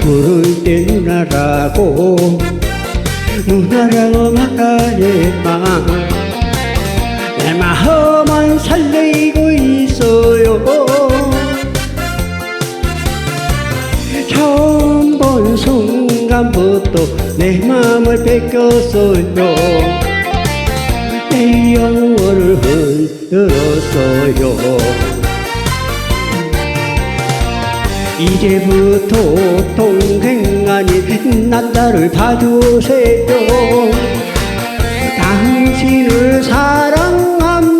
부를 때 누나라고. 누나라고 말하지마 내 마음은 설레이고 있어요. 처음 본 순간부터 내 마음을 뺏겼어요. 내 영혼을 흔들었어요 이제부터 동생 아닌 남자를 봐주세요. 당신을 사랑합니다.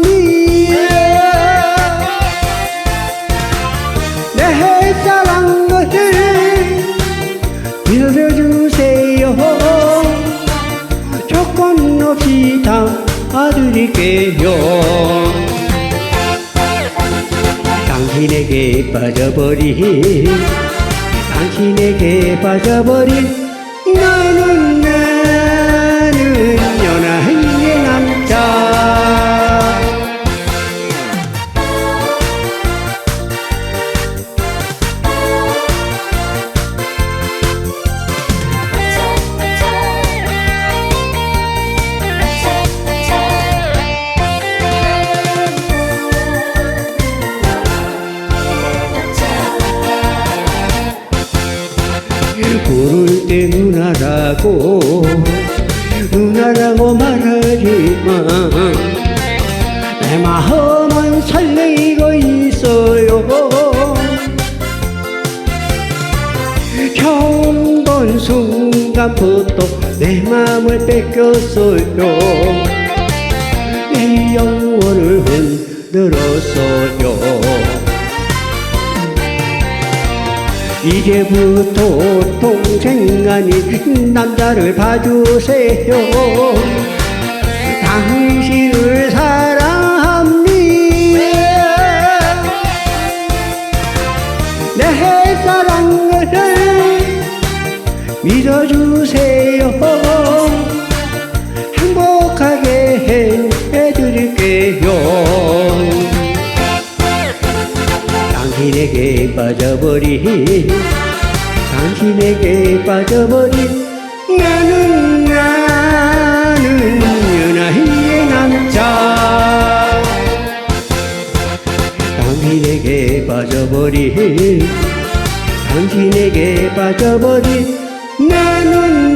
내 사랑을 믿어주세요. 조건 없이 담아드릴게요 당신에게 빠져버린 당신에게 빠져버린 나는 부를 때 누나라고 누나라고 말하지만. 내 마음은 설레이고 있어요. 처음 본 순간부터 내 마음을 뺏겼어요. 내 영혼을 흔들었어요 이제부터 동생 아닌 남자를 봐주세요. 당신을 사랑합니다. 내 사랑을 믿어주세요 빠져버린 당신에게 빠져버린 나는 나는 연하의 남자. 당신에게 빠져버린 당신에게 빠져버린 나는